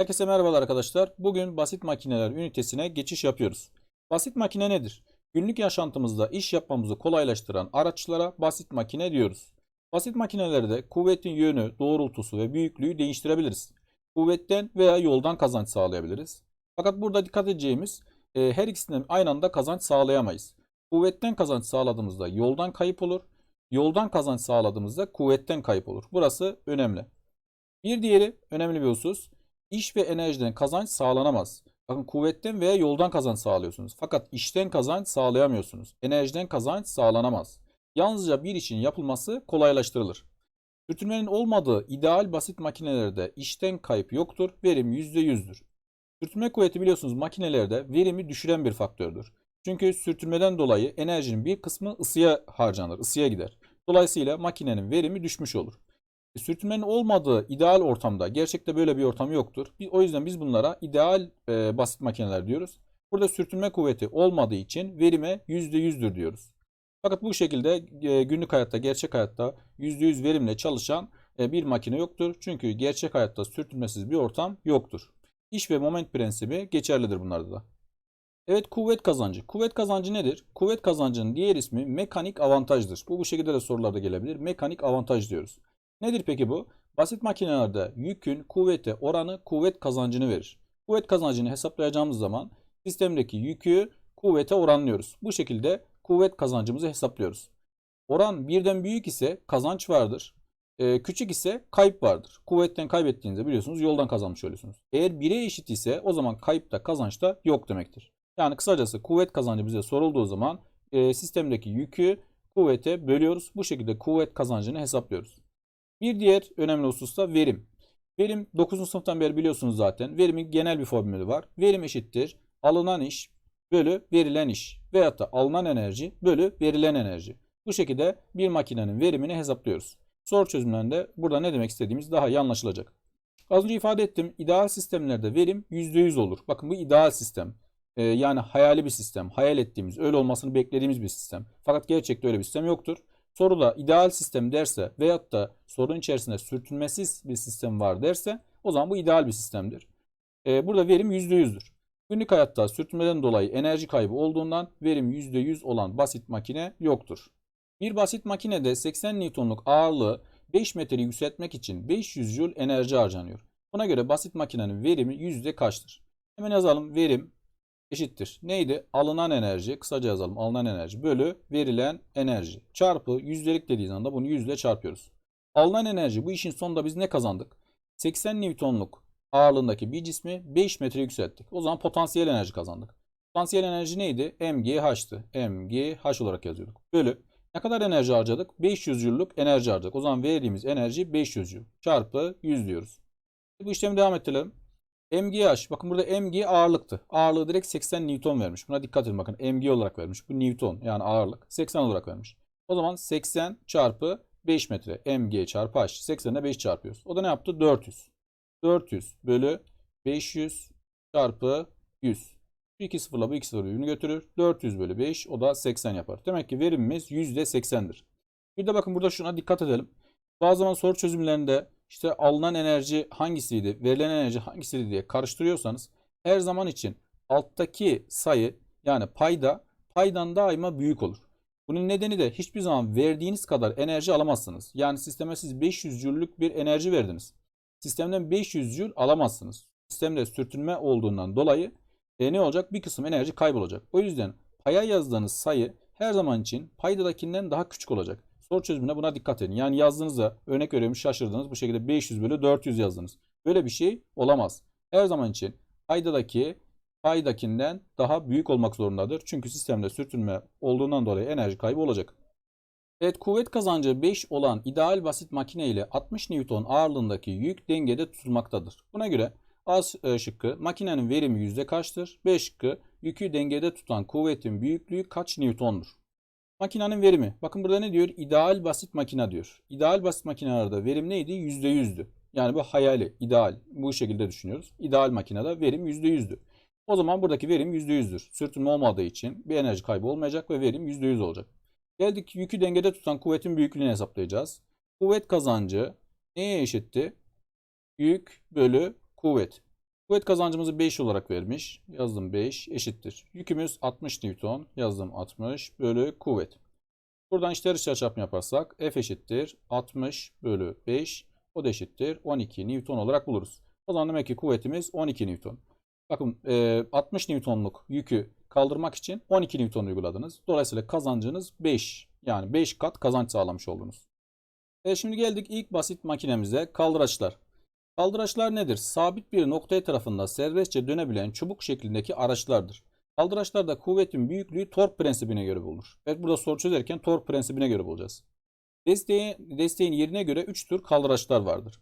Herkese merhabalar arkadaşlar. Bugün basit makineler ünitesine geçiş yapıyoruz. Basit makine nedir? Günlük yaşantımızda iş yapmamızı kolaylaştıran araçlara basit makine diyoruz. Basit makinelerde kuvvetin yönü, doğrultusu ve büyüklüğü değiştirebiliriz. Kuvvetten veya yoldan kazanç sağlayabiliriz. Fakat burada dikkat edeceğimiz e, her ikisinden aynı anda kazanç sağlayamayız. Kuvvetten kazanç sağladığımızda yoldan kayıp olur. Yoldan kazanç sağladığımızda kuvvetten kayıp olur. Burası önemli. Bir diğeri önemli bir husus. İş ve enerjiden kazanç sağlanamaz. Bakın kuvvetten veya yoldan kazanç sağlıyorsunuz. Fakat işten kazanç sağlayamıyorsunuz. Enerjiden kazanç sağlanamaz. Yalnızca bir işin yapılması kolaylaştırılır. Sürtünmenin olmadığı ideal basit makinelerde işten kayıp yoktur. Verim %100'dür. Sürtünme kuvveti biliyorsunuz makinelerde verimi düşüren bir faktördür. Çünkü sürtünmeden dolayı enerjinin bir kısmı ısıya harcanır, ısıya gider. Dolayısıyla makinenin verimi düşmüş olur. E, Sürtünmenin olmadığı ideal ortamda gerçekte böyle bir ortam yoktur. O yüzden biz bunlara ideal e, basit makineler diyoruz. Burada sürtünme kuvveti olmadığı için verime %100'dür diyoruz. Fakat bu şekilde e, günlük hayatta, gerçek hayatta %100 verimle çalışan e, bir makine yoktur. Çünkü gerçek hayatta sürtünmesiz bir ortam yoktur. İş ve moment prensibi geçerlidir bunlarda da. Evet kuvvet kazancı. Kuvvet kazancı nedir? Kuvvet kazancının diğer ismi mekanik avantajdır. Bu bu şekilde de sorularda gelebilir. Mekanik avantaj diyoruz. Nedir peki bu? Basit makinelerde yükün kuvvete oranı kuvvet kazancını verir. Kuvvet kazancını hesaplayacağımız zaman sistemdeki yükü kuvvete oranlıyoruz. Bu şekilde kuvvet kazancımızı hesaplıyoruz. Oran birden büyük ise kazanç vardır. Ee, küçük ise kayıp vardır. Kuvvetten kaybettiğinizde biliyorsunuz yoldan kazanmış oluyorsunuz. Eğer 1'e eşit ise o zaman kayıp da kazanç da yok demektir. Yani kısacası kuvvet kazancı bize sorulduğu zaman e, sistemdeki yükü kuvvete bölüyoruz. Bu şekilde kuvvet kazancını hesaplıyoruz. Bir diğer önemli husus da verim. Verim 9. sınıftan beri biliyorsunuz zaten. Verimin genel bir formülü var. Verim eşittir alınan iş bölü verilen iş veyahut da alınan enerji bölü verilen enerji. Bu şekilde bir makinenin verimini hesaplıyoruz. Soru çözümlerinde burada ne demek istediğimiz daha iyi anlaşılacak. Az önce ifade ettim. İdeal sistemlerde verim %100 olur. Bakın bu ideal sistem. Ee, yani hayali bir sistem. Hayal ettiğimiz, öyle olmasını beklediğimiz bir sistem. Fakat gerçekte öyle bir sistem yoktur. Soruda ideal sistem derse veyahut da sorunun içerisinde sürtünmesiz bir sistem var derse o zaman bu ideal bir sistemdir. Ee, burada verim %100'dür. Günlük hayatta sürtünmeden dolayı enerji kaybı olduğundan verim %100 olan basit makine yoktur. Bir basit makinede 80 Newton'luk ağırlığı 5 metre yükseltmek için 500 Joule enerji harcanıyor. Buna göre basit makinenin verimi yüzde kaçtır? Hemen yazalım. Verim eşittir. Neydi? Alınan enerji, kısaca yazalım. Alınan enerji bölü verilen enerji. Çarpı yüzdelik dediği zaman da bunu yüzle çarpıyoruz. Alınan enerji bu işin sonunda biz ne kazandık? 80 Newton'luk ağırlığındaki bir cismi 5 metre yükselttik. O zaman potansiyel enerji kazandık. Potansiyel enerji neydi? MGH'tı. MGH olarak yazıyorduk. Bölü. Ne kadar enerji harcadık? 500 Joule'luk enerji harcadık. O zaman verdiğimiz enerji 500 Joule. Çarpı 100 diyoruz. Bu işlemi devam ettirelim. MGH. Bakın burada MG ağırlıktı. Ağırlığı direkt 80 Newton vermiş. Buna dikkat edin bakın. MG olarak vermiş. Bu Newton yani ağırlık. 80 olarak vermiş. O zaman 80 çarpı 5 metre. MG çarpı H. 80'e 5 çarpıyoruz. O da ne yaptı? 400. 400 bölü 500 çarpı 100. Bu iki sıfırla bu iki sıfır birbirini götürür. 400 bölü 5 o da 80 yapar. Demek ki verimimiz %80'dir. Bir de bakın burada şuna dikkat edelim. Bazı zaman soru çözümlerinde işte alınan enerji hangisiydi, verilen enerji hangisiydi diye karıştırıyorsanız her zaman için alttaki sayı yani payda paydan daima büyük olur. Bunun nedeni de hiçbir zaman verdiğiniz kadar enerji alamazsınız. Yani sisteme siz 500 Joule'lük bir enerji verdiniz. Sistemden 500 Joule alamazsınız. Sistemde sürtünme olduğundan dolayı e, ne olacak? Bir kısım enerji kaybolacak. O yüzden paya yazdığınız sayı her zaman için paydadakinden daha küçük olacak. Soru çözümünde buna dikkat edin. Yani yazdığınızda örnek veriyorum şaşırdınız. Bu şekilde 500 bölü 400 yazdınız. Böyle bir şey olamaz. Her zaman için paydadaki paydakinden daha büyük olmak zorundadır. Çünkü sistemde sürtünme olduğundan dolayı enerji kaybı olacak. Evet kuvvet kazancı 5 olan ideal basit makine ile 60 Newton ağırlığındaki yük dengede tutulmaktadır. Buna göre A e, şıkkı makinenin verimi yüzde kaçtır? B şıkkı yükü dengede tutan kuvvetin büyüklüğü kaç Newton'dur? Makinenin verimi. Bakın burada ne diyor? İdeal basit makine diyor. İdeal basit makinelerde verim neydi? %100'dü. Yani bu hayali, ideal. Bu şekilde düşünüyoruz. İdeal makinede verim %100'dü. O zaman buradaki verim %100'dür. Sürtünme olmadığı için bir enerji kaybı olmayacak ve verim %100 olacak. Geldik yükü dengede tutan kuvvetin büyüklüğünü hesaplayacağız. Kuvvet kazancı neye eşitti? Yük bölü kuvvet. Kuvvet kazancımızı 5 olarak vermiş. Yazdım 5 eşittir. Yükümüz 60 Newton. Yazdım 60 bölü kuvvet. Buradan içler dışarı çarpımı yaparsak F eşittir 60 bölü 5. O da eşittir 12 Newton olarak buluruz. O zaman demek ki kuvvetimiz 12 Newton. Bakın e, 60 Newton'luk yükü kaldırmak için 12 Newton uyguladınız. Dolayısıyla kazancınız 5. Yani 5 kat kazanç sağlamış oldunuz. E şimdi geldik ilk basit makinemize kaldıraçlar. Kaldıraçlar nedir? Sabit bir nokta etrafında serbestçe dönebilen çubuk şeklindeki araçlardır. Kaldıraçlarda kuvvetin büyüklüğü tork prensibine göre bulunur. Evet burada soru çözerken tork prensibine göre bulacağız. Desteği, desteğin yerine göre 3 tür kaldıraçlar vardır.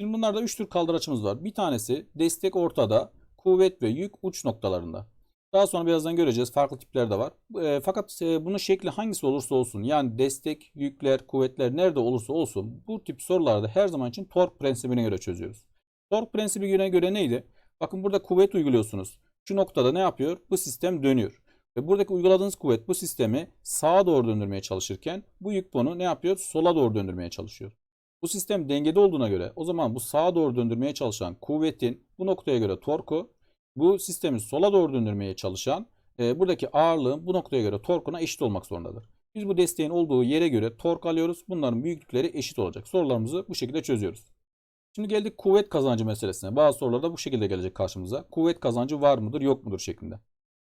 Şimdi bunlarda 3 tür kaldıraçımız var. Bir tanesi destek ortada, kuvvet ve yük uç noktalarında. Daha sonra birazdan göreceğiz. Farklı tipler de var. E, fakat e, bunun şekli hangisi olursa olsun yani destek, yükler, kuvvetler nerede olursa olsun bu tip sorularda her zaman için tork prensibine göre çözüyoruz. Tork prensibine göre neydi? Bakın burada kuvvet uyguluyorsunuz. Şu noktada ne yapıyor? Bu sistem dönüyor. Ve buradaki uyguladığınız kuvvet bu sistemi sağa doğru döndürmeye çalışırken bu yük bunu ne yapıyor? Sola doğru döndürmeye çalışıyor. Bu sistem dengede olduğuna göre o zaman bu sağa doğru döndürmeye çalışan kuvvetin bu noktaya göre torku bu sistemi sola doğru döndürmeye çalışan e, buradaki ağırlığın bu noktaya göre torkuna eşit olmak zorundadır. Biz bu desteğin olduğu yere göre tork alıyoruz. Bunların büyüklükleri eşit olacak. Sorularımızı bu şekilde çözüyoruz. Şimdi geldik kuvvet kazancı meselesine. Bazı sorularda bu şekilde gelecek karşımıza. Kuvvet kazancı var mıdır yok mudur şeklinde.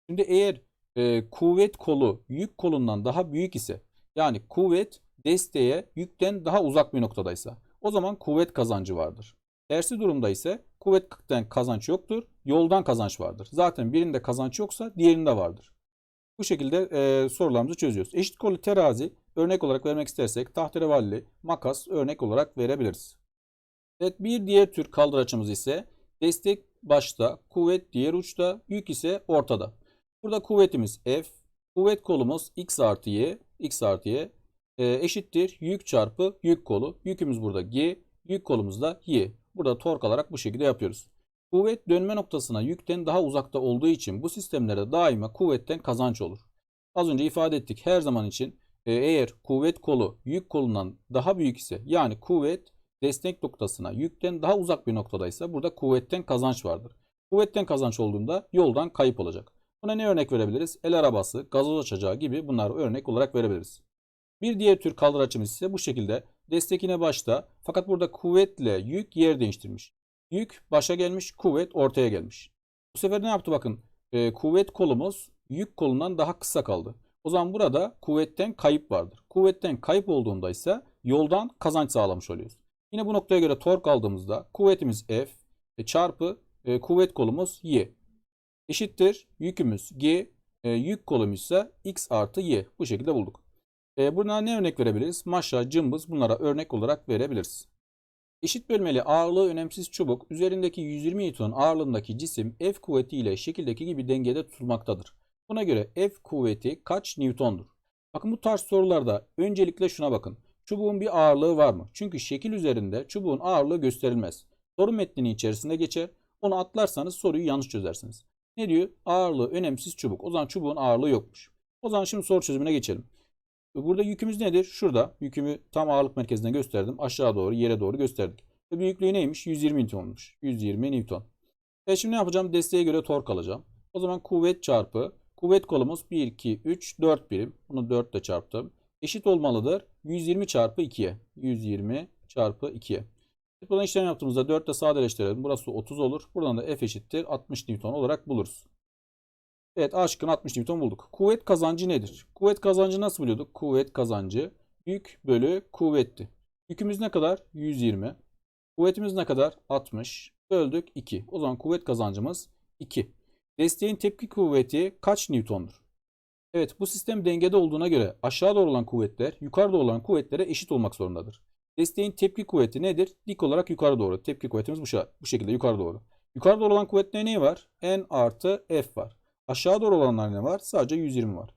Şimdi eğer e, kuvvet kolu yük kolundan daha büyük ise yani kuvvet desteğe yükten daha uzak bir noktadaysa o zaman kuvvet kazancı vardır. Tersi durumda ise kuvvetten kazanç yoktur, yoldan kazanç vardır. Zaten birinde kazanç yoksa diğerinde vardır. Bu şekilde e, sorularımızı çözüyoruz. Eşit kolu terazi örnek olarak vermek istersek tahterevalli, makas örnek olarak verebiliriz. Evet bir diğer tür kaldıraçımız ise destek başta, kuvvet diğer uçta, yük ise ortada. Burada kuvvetimiz F, kuvvet kolumuz X artı Y, X artı Y e, eşittir yük çarpı yük kolu. Yükümüz burada G, yük kolumuz da Y. Burada tork alarak bu şekilde yapıyoruz. Kuvvet dönme noktasına yükten daha uzakta olduğu için bu sistemlerde daima kuvvetten kazanç olur. Az önce ifade ettik her zaman için e, eğer kuvvet kolu yük kolundan daha büyük ise yani kuvvet destek noktasına yükten daha uzak bir noktadaysa burada kuvvetten kazanç vardır. Kuvvetten kazanç olduğunda yoldan kayıp olacak. Buna ne örnek verebiliriz? El arabası, gazoz açacağı gibi bunları örnek olarak verebiliriz. Bir diğer tür kaldıraçımız ise bu şekilde destek yine başta fakat burada kuvvetle yük yer değiştirmiş. Yük başa gelmiş, kuvvet ortaya gelmiş. Bu sefer ne yaptı bakın. E, kuvvet kolumuz yük kolundan daha kısa kaldı. O zaman burada kuvvetten kayıp vardır. Kuvvetten kayıp olduğunda ise yoldan kazanç sağlamış oluyoruz. Yine bu noktaya göre tork aldığımızda kuvvetimiz F e, çarpı e, kuvvet kolumuz Y eşittir yükümüz G, e, yük kolumuz ise X artı Y. Bu şekilde bulduk. E, buna ne örnek verebiliriz? Maşa, cımbız bunlara örnek olarak verebiliriz. Eşit bölmeli ağırlığı önemsiz çubuk üzerindeki 120 Newton ağırlığındaki cisim F kuvveti ile şekildeki gibi dengede tutulmaktadır. Buna göre F kuvveti kaç Newton'dur? Bakın bu tarz sorularda öncelikle şuna bakın. Çubuğun bir ağırlığı var mı? Çünkü şekil üzerinde çubuğun ağırlığı gösterilmez. Soru metninin içerisinde geçer. Onu atlarsanız soruyu yanlış çözersiniz. Ne diyor? Ağırlığı önemsiz çubuk. O zaman çubuğun ağırlığı yokmuş. O zaman şimdi soru çözümüne geçelim. Burada yükümüz nedir? Şurada. Yükümü tam ağırlık merkezinden gösterdim. Aşağı doğru, yere doğru gösterdik. Ve büyüklüğü neymiş? 120 Newton'muş. 120 Newton. E şimdi ne yapacağım? Desteğe göre tork alacağım. O zaman kuvvet çarpı kuvvet kolumuz 1, 2, 3, 4 birim. Bunu 4 ile çarptım. Eşit olmalıdır. 120 çarpı 2'ye. 120 çarpı 2'ye. Buradan işlem yaptığımızda 4 ile sadeleştirelim. Burası 30 olur. Buradan da F eşittir 60 Newton olarak buluruz. Evet A şıkkını 60 Newton bulduk. Kuvvet kazancı nedir? Kuvvet kazancı nasıl buluyorduk? Kuvvet kazancı yük bölü kuvvetti. Yükümüz ne kadar? 120. Kuvvetimiz ne kadar? 60. Böldük 2. O zaman kuvvet kazancımız 2. Desteğin tepki kuvveti kaç Newton'dur? Evet bu sistem dengede olduğuna göre aşağı doğru olan kuvvetler yukarıda olan kuvvetlere eşit olmak zorundadır. Desteğin tepki kuvveti nedir? Dik olarak yukarı doğru. Tepki kuvvetimiz bu, şekilde yukarı doğru. Yukarı doğru olan kuvvetler ne var? N artı F var. Aşağı doğru olanlar ne var? Sadece 120 var.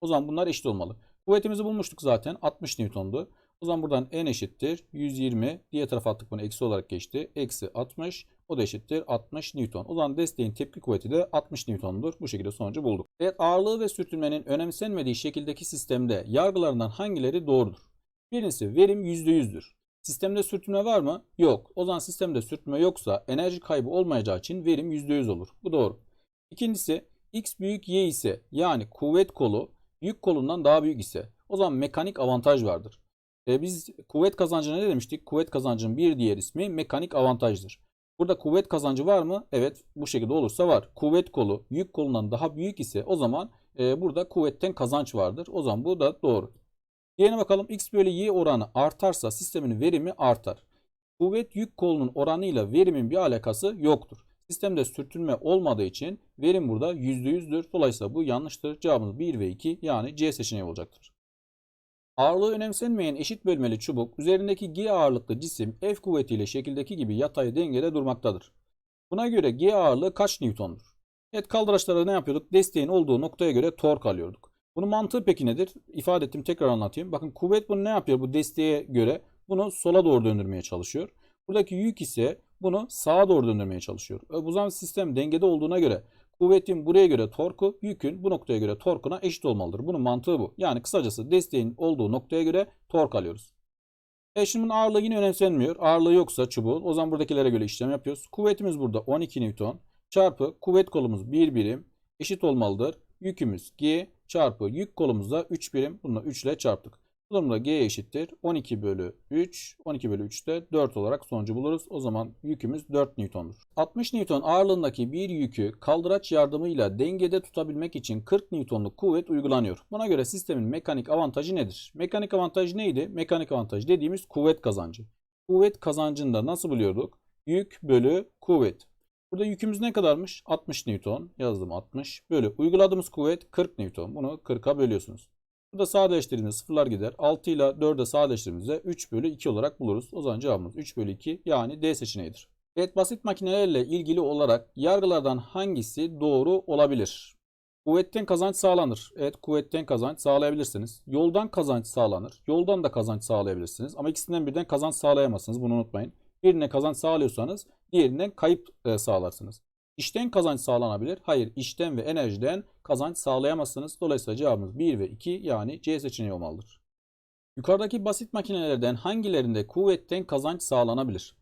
O zaman bunlar eşit olmalı. Kuvvetimizi bulmuştuk zaten. 60 Newton'du. O zaman buradan N eşittir. 120. Diğer tarafa attık bunu eksi olarak geçti. Eksi 60. O da eşittir 60 Newton. O zaman desteğin tepki kuvveti de 60 Newton'dur. Bu şekilde sonucu bulduk. Evet ağırlığı ve sürtünmenin önemsenmediği şekildeki sistemde yargılarından hangileri doğrudur? Birincisi verim %100'dür. Sistemde sürtünme var mı? Yok. O zaman sistemde sürtünme yoksa enerji kaybı olmayacağı için verim %100 olur. Bu doğru. İkincisi x büyük y ise yani kuvvet kolu yük kolundan daha büyük ise o zaman mekanik avantaj vardır. E, biz kuvvet kazancına ne demiştik? Kuvvet kazancının bir diğer ismi mekanik avantajdır. Burada kuvvet kazancı var mı? Evet bu şekilde olursa var. Kuvvet kolu yük kolundan daha büyük ise o zaman e, burada kuvvetten kazanç vardır. O zaman bu da doğru. Diğerine bakalım x bölü y oranı artarsa sistemin verimi artar. Kuvvet yük kolunun oranıyla verimin bir alakası yoktur. Sistemde sürtünme olmadığı için verim burada %100'dür. Dolayısıyla bu yanlıştır. Cevabımız 1 ve 2 yani C seçeneği olacaktır. Ağırlığı önemsenmeyen eşit bölmeli çubuk üzerindeki G ağırlıklı cisim F kuvvetiyle şekildeki gibi yatay dengede durmaktadır. Buna göre G ağırlığı kaç Newton'dur? Evet kaldıraçlarda ne yapıyorduk? Desteğin olduğu noktaya göre tork alıyorduk. Bunun mantığı peki nedir? İfade ettim tekrar anlatayım. Bakın kuvvet bunu ne yapıyor bu desteğe göre? Bunu sola doğru döndürmeye çalışıyor. Buradaki yük ise bunu sağa doğru döndürmeye çalışıyor. Bu zaman sistem dengede olduğuna göre kuvvetin buraya göre torku yükün bu noktaya göre torkuna eşit olmalıdır. Bunun mantığı bu. Yani kısacası desteğin olduğu noktaya göre tork alıyoruz. E şimdi bunun ağırlığı yine önemsenmiyor. Ağırlığı yoksa çubuğun o zaman buradakilere göre işlem yapıyoruz. Kuvvetimiz burada 12 Newton çarpı kuvvet kolumuz 1 birim eşit olmalıdır. Yükümüz G çarpı yük kolumuzda 3 birim. Bunu 3 ile çarptık. Bu durumda G eşittir. 12 bölü 3. 12 bölü 3 de 4 olarak sonucu buluruz. O zaman yükümüz 4 Newton'dur. 60 Newton ağırlığındaki bir yükü kaldıraç yardımıyla dengede tutabilmek için 40 Newton'luk kuvvet uygulanıyor. Buna göre sistemin mekanik avantajı nedir? Mekanik avantaj neydi? Mekanik avantaj dediğimiz kuvvet kazancı. Kuvvet kazancında nasıl buluyorduk? Yük bölü kuvvet. Burada yükümüz ne kadarmış? 60 Newton. Yazdım 60. Bölü. Uyguladığımız kuvvet 40 Newton. Bunu 40'a bölüyorsunuz. Burada sadeleştirdiğimizde sıfırlar gider. 6 ile 4'e sadeleştirdiğimizde 3 bölü 2 olarak buluruz. O zaman cevabımız 3 bölü 2 yani D seçeneğidir. Evet basit makinelerle ilgili olarak yargılardan hangisi doğru olabilir? Kuvvetten kazanç sağlanır. Evet kuvvetten kazanç sağlayabilirsiniz. Yoldan kazanç sağlanır. Yoldan da kazanç sağlayabilirsiniz. Ama ikisinden birden kazanç sağlayamazsınız. Bunu unutmayın. Birine kazanç sağlıyorsanız diğerinden kayıp e, sağlarsınız. İşten kazanç sağlanabilir. Hayır işten ve enerjiden kazanç sağlayamazsınız. Dolayısıyla cevabımız 1 ve 2 yani C seçeneği olmalıdır. Yukarıdaki basit makinelerden hangilerinde kuvvetten kazanç sağlanabilir?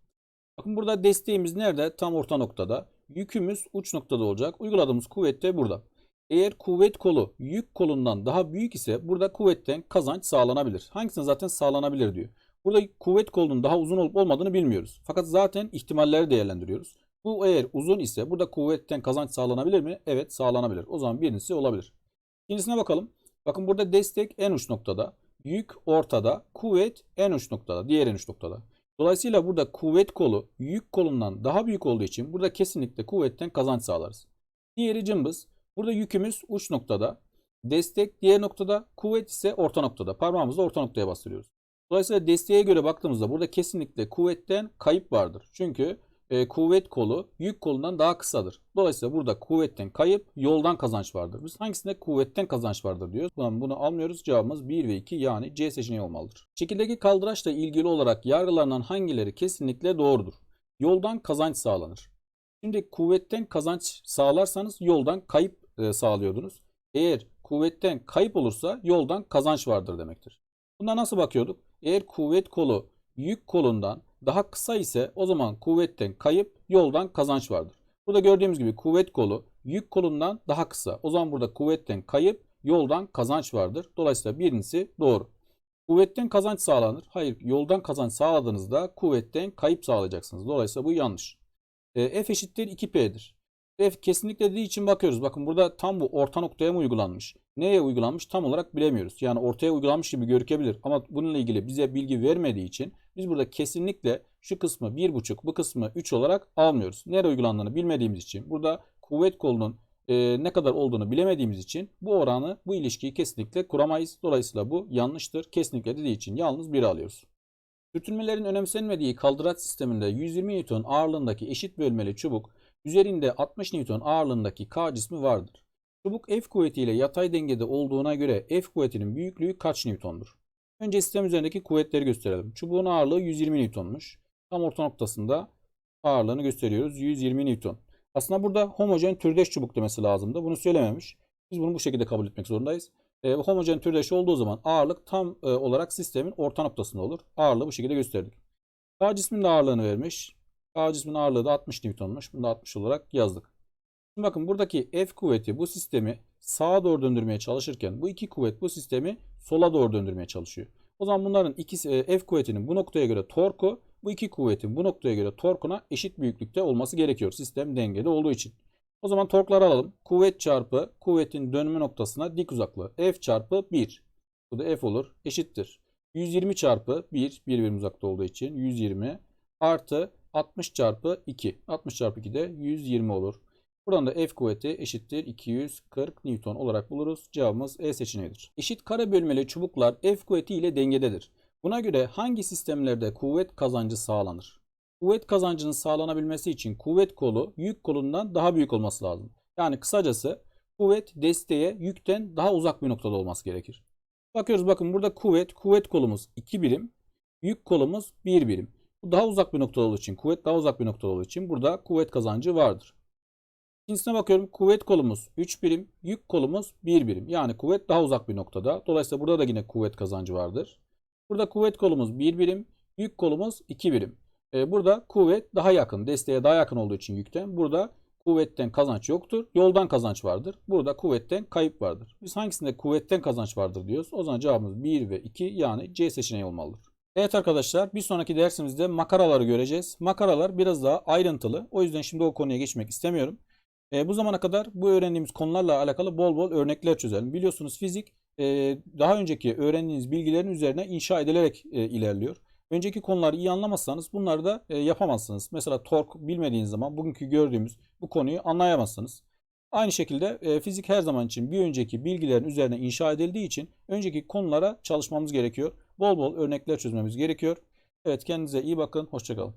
Bakın burada desteğimiz nerede? Tam orta noktada. Yükümüz uç noktada olacak. Uyguladığımız kuvvet de burada. Eğer kuvvet kolu yük kolundan daha büyük ise burada kuvvetten kazanç sağlanabilir. Hangisine zaten sağlanabilir diyor. Burada kuvvet kolunun daha uzun olup olmadığını bilmiyoruz. Fakat zaten ihtimalleri değerlendiriyoruz. Bu eğer uzun ise burada kuvvetten kazanç sağlanabilir mi? Evet sağlanabilir. O zaman birincisi olabilir. İkincisine bakalım. Bakın burada destek en uç noktada. Yük ortada. Kuvvet en uç noktada. Diğer en uç noktada. Dolayısıyla burada kuvvet kolu yük kolundan daha büyük olduğu için burada kesinlikle kuvvetten kazanç sağlarız. Diğeri cımbız. Burada yükümüz uç noktada. Destek diğer noktada. Kuvvet ise orta noktada. Parmağımızla orta noktaya bastırıyoruz. Dolayısıyla desteğe göre baktığımızda burada kesinlikle kuvvetten kayıp vardır. Çünkü e, kuvvet kolu yük kolundan daha kısadır. Dolayısıyla burada kuvvetten kayıp yoldan kazanç vardır. Biz hangisinde kuvvetten kazanç vardır diyoruz. Bunu, bunu almıyoruz. Cevabımız 1 ve 2 yani C seçeneği olmalıdır. Şekildeki kaldıraçla ilgili olarak yargılanan hangileri kesinlikle doğrudur? Yoldan kazanç sağlanır. Şimdi kuvvetten kazanç sağlarsanız yoldan kayıp e, sağlıyordunuz. Eğer kuvvetten kayıp olursa yoldan kazanç vardır demektir. Buna nasıl bakıyorduk? Eğer kuvvet kolu yük kolundan daha kısa ise o zaman kuvvetten kayıp yoldan kazanç vardır. Burada gördüğümüz gibi kuvvet kolu yük kolundan daha kısa. O zaman burada kuvvetten kayıp yoldan kazanç vardır. Dolayısıyla birincisi doğru. Kuvvetten kazanç sağlanır. Hayır yoldan kazanç sağladığınızda kuvvetten kayıp sağlayacaksınız. Dolayısıyla bu yanlış. E, F eşittir 2P'dir. F kesinlikle dediği için bakıyoruz. Bakın burada tam bu orta noktaya mı uygulanmış? Neye uygulanmış tam olarak bilemiyoruz. Yani ortaya uygulanmış gibi görükebilir. Ama bununla ilgili bize bilgi vermediği için biz burada kesinlikle şu kısmı 1,5 bu kısmı 3 olarak almıyoruz. Nereye uygulandığını bilmediğimiz için burada kuvvet kolunun e, ne kadar olduğunu bilemediğimiz için bu oranı bu ilişkiyi kesinlikle kuramayız. Dolayısıyla bu yanlıştır. Kesinlikle dediği için yalnız 1 alıyoruz. Sürtünmelerin önemsenmediği kaldıraç sisteminde 120 Newton ağırlığındaki eşit bölmeli çubuk üzerinde 60 Newton ağırlığındaki K cismi vardır. Çubuk F kuvvetiyle yatay dengede olduğuna göre F kuvvetinin büyüklüğü kaç Newton'dur? Önce sistem üzerindeki kuvvetleri gösterelim. Çubuğun ağırlığı 120 Newton'muş. Tam orta noktasında ağırlığını gösteriyoruz. 120 Newton. Aslında burada homojen türdeş çubuk demesi lazımdı. Bunu söylememiş. Biz bunu bu şekilde kabul etmek zorundayız. E, homojen türdeş olduğu zaman ağırlık tam e, olarak sistemin orta noktasında olur. Ağırlığı bu şekilde gösterdik. K cismin ağırlığını vermiş. K cismin ağırlığı da 60 Newton'muş. Bunu da 60 olarak yazdık. Şimdi bakın buradaki F kuvveti bu sistemi sağa doğru döndürmeye çalışırken bu iki kuvvet bu sistemi sola doğru döndürmeye çalışıyor. O zaman bunların ikisi e, F kuvvetinin bu noktaya göre torku bu iki kuvvetin bu noktaya göre torkuna eşit büyüklükte olması gerekiyor. Sistem dengede olduğu için. O zaman torkları alalım. Kuvvet çarpı kuvvetin dönme noktasına dik uzaklığı. F çarpı 1. Bu da F olur. Eşittir. 120 çarpı 1. 1 birim uzakta olduğu için 120 artı 60 çarpı 2. 60 çarpı 2 de 120 olur. Buradan da F kuvveti eşittir 240 Newton olarak buluruz. Cevabımız E seçeneğidir. Eşit kare bölmeli çubuklar F kuvveti ile dengededir. Buna göre hangi sistemlerde kuvvet kazancı sağlanır? Kuvvet kazancının sağlanabilmesi için kuvvet kolu yük kolundan daha büyük olması lazım. Yani kısacası kuvvet desteğe yükten daha uzak bir noktada olması gerekir. Bakıyoruz bakın burada kuvvet, kuvvet kolumuz 2 birim, yük kolumuz 1 birim. Bu daha uzak bir noktada olduğu için, kuvvet daha uzak bir noktada olduğu için burada kuvvet kazancı vardır. İkincisine bakıyorum. Kuvvet kolumuz 3 birim, yük kolumuz 1 birim. Yani kuvvet daha uzak bir noktada. Dolayısıyla burada da yine kuvvet kazancı vardır. Burada kuvvet kolumuz 1 birim, yük kolumuz 2 birim. Ee, burada kuvvet daha yakın, desteğe daha yakın olduğu için yükten. Burada kuvvetten kazanç yoktur. Yoldan kazanç vardır. Burada kuvvetten kayıp vardır. Biz hangisinde kuvvetten kazanç vardır diyoruz. O zaman cevabımız 1 ve 2 yani C seçeneği olmalıdır. Evet arkadaşlar bir sonraki dersimizde makaraları göreceğiz. Makaralar biraz daha ayrıntılı. O yüzden şimdi o konuya geçmek istemiyorum. E, bu zamana kadar bu öğrendiğimiz konularla alakalı bol bol örnekler çözelim. Biliyorsunuz fizik e, daha önceki öğrendiğiniz bilgilerin üzerine inşa edilerek e, ilerliyor. Önceki konuları iyi anlamazsanız bunları da e, yapamazsınız. Mesela tork bilmediğiniz zaman bugünkü gördüğümüz bu konuyu anlayamazsınız. Aynı şekilde e, fizik her zaman için bir önceki bilgilerin üzerine inşa edildiği için önceki konulara çalışmamız gerekiyor. Bol bol örnekler çözmemiz gerekiyor. Evet kendinize iyi bakın. Hoşçakalın.